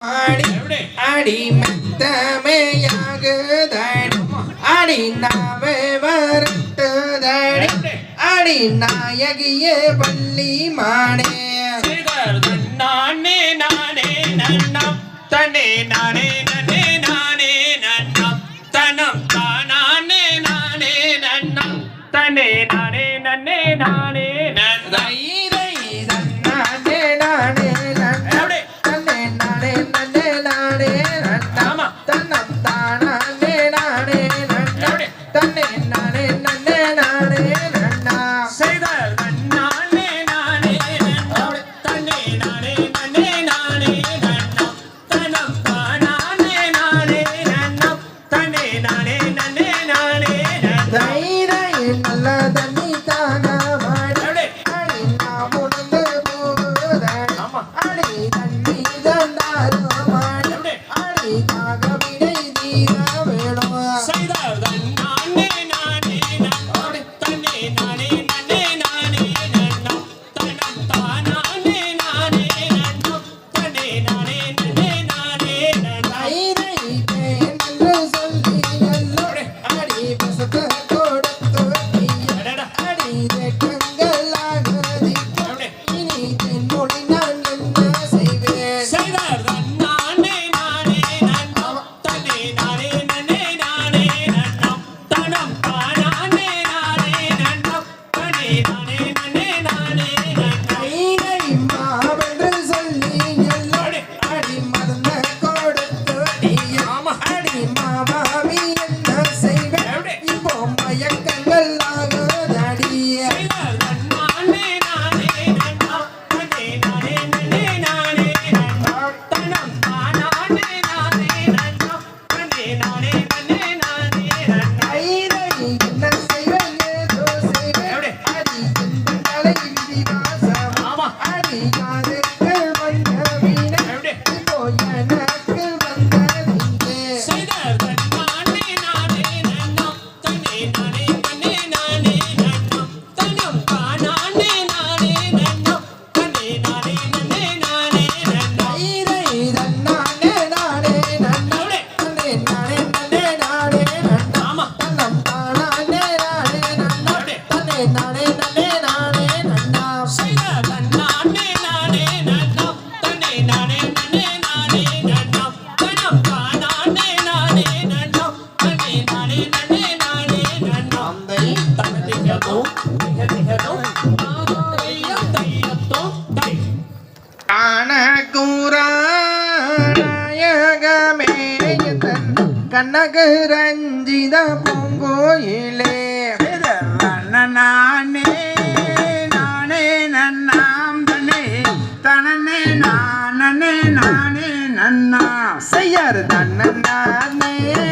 அடி மத்தமையாகுதடி அடி நாவே வரட்டுதடி அடி நாயகியே பள்ளி மானே நானே நானே நன்னா தனே நானே நானே நானே நன்னா. செய்யாரு தன்னே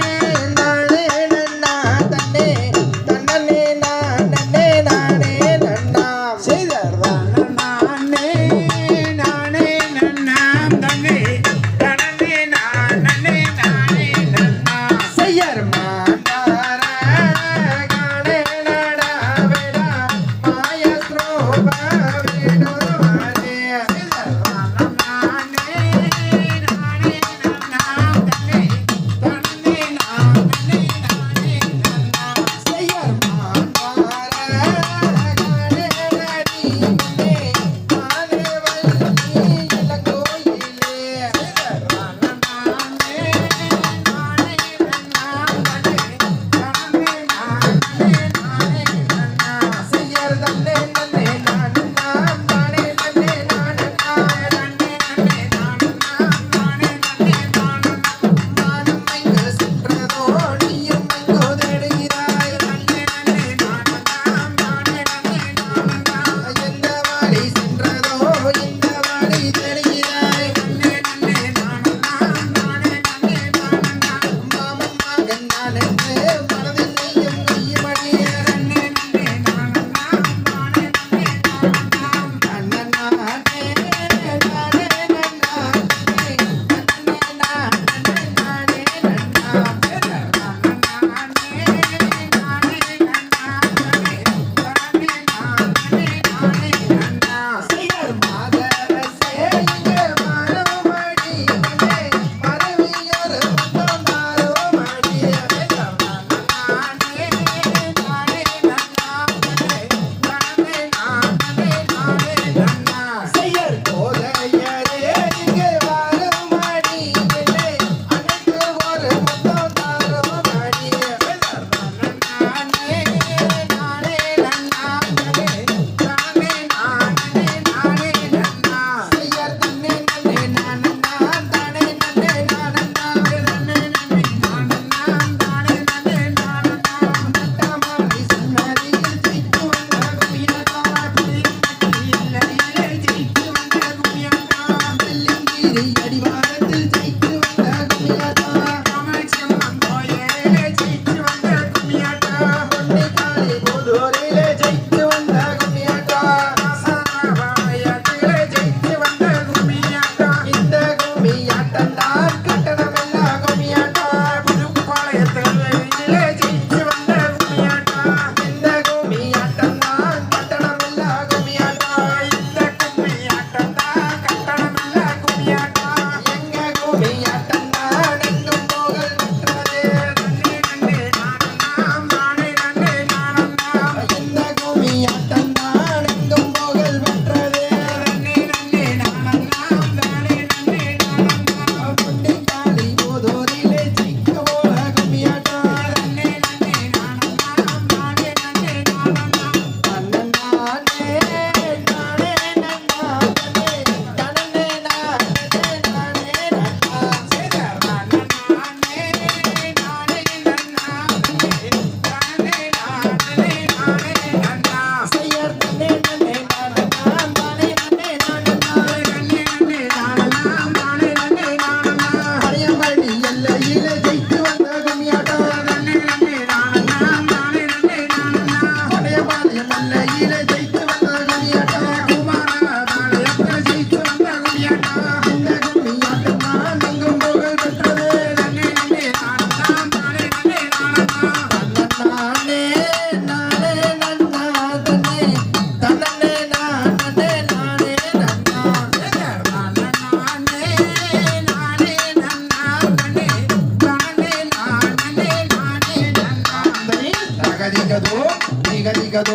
அடி அடிவா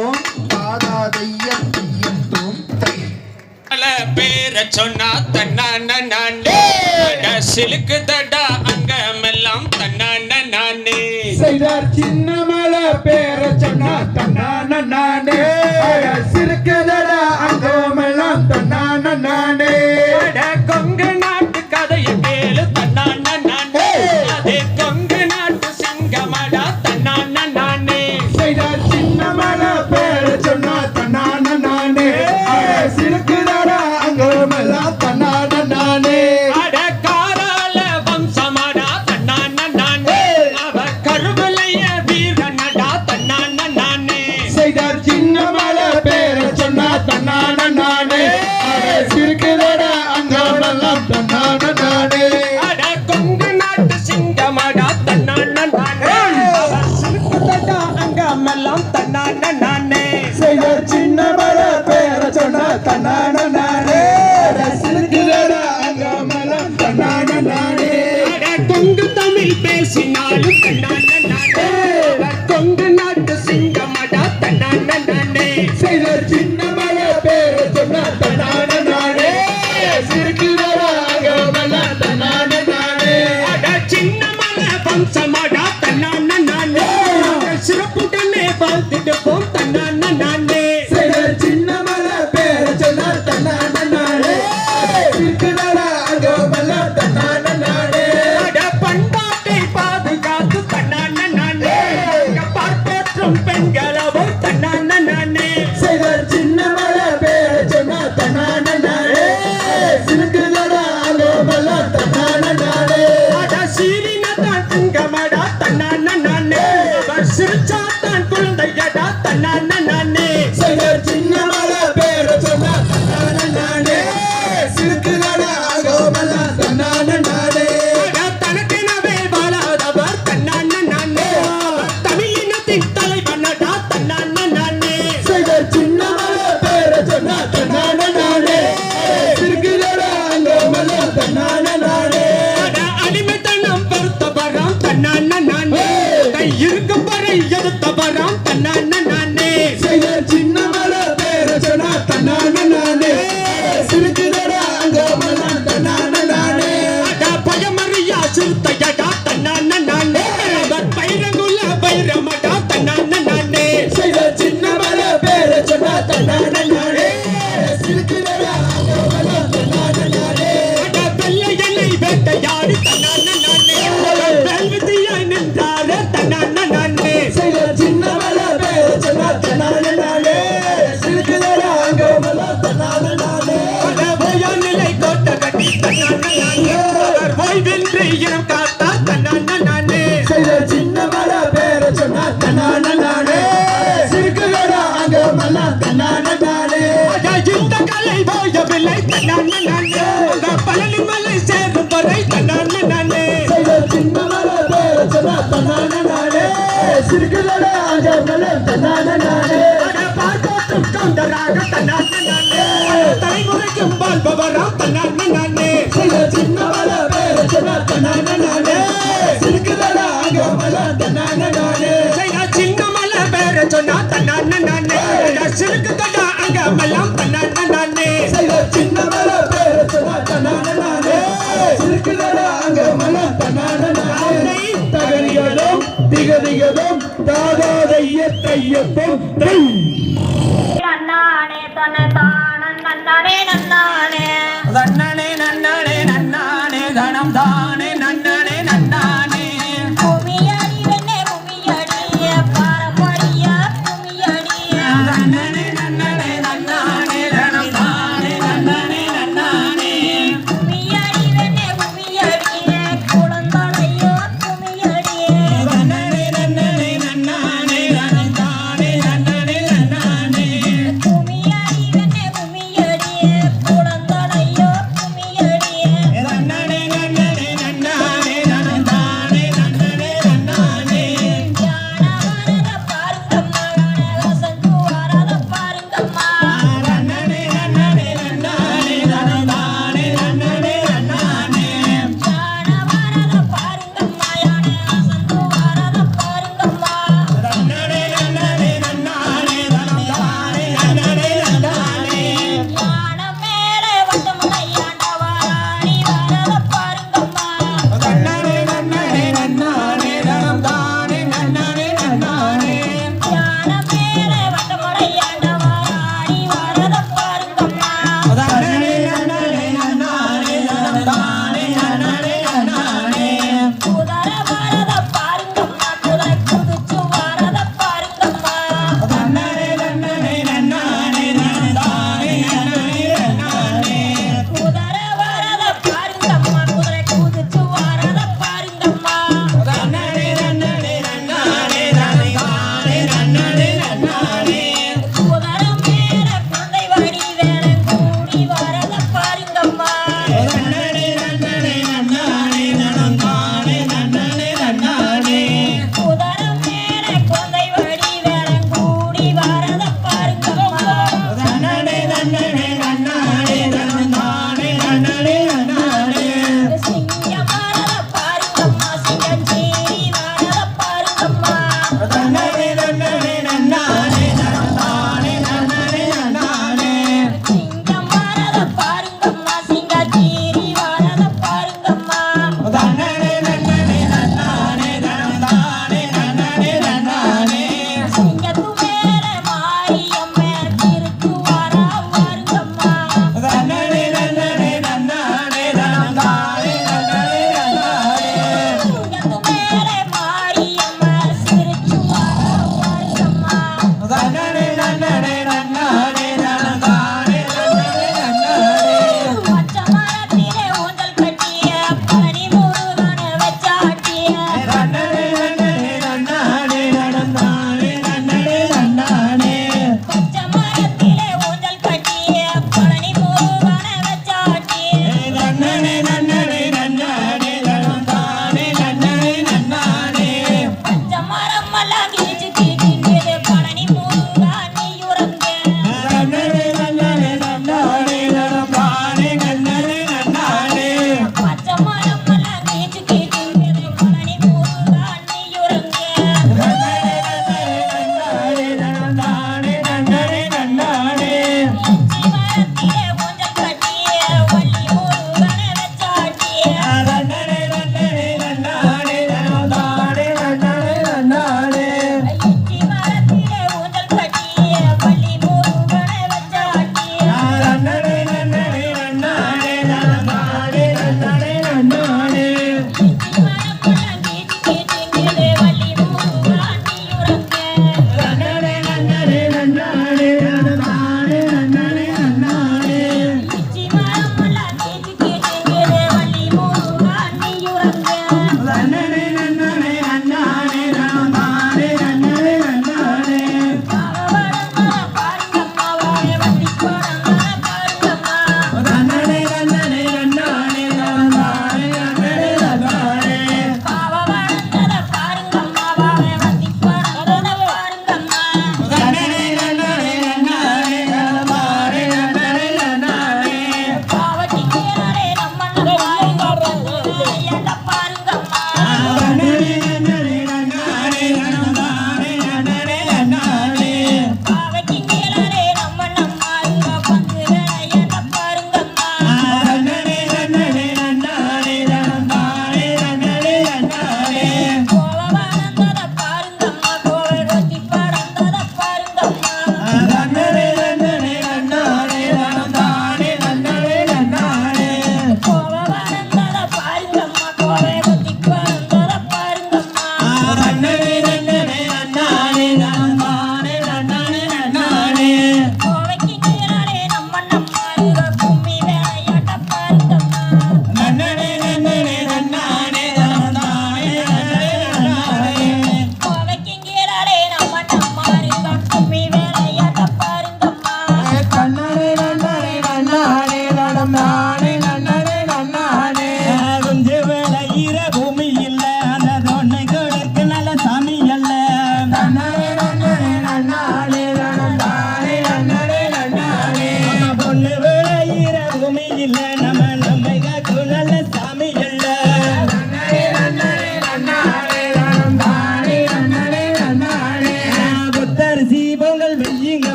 தோம் தாதா தையம் தையம் தோம் தை பேர சொன்னா தன்னானே சிலுக்கு தடா அங்கமெல்லாம் தன்னானே. செய்தார் சின்னமல பேர சொன்னா தன்னானே சிறுக்கு தடா searching சிறுகளோட ஆடவள தன்னான நானே பாட்டோட்டம் கொண்ட ராக தன்னான நானே தலைமுறைக்கும் வாழ்பவரா தன்னான தாதாதைய தையத்தும்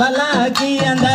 ಬಲಾಕಿ ಅಂದ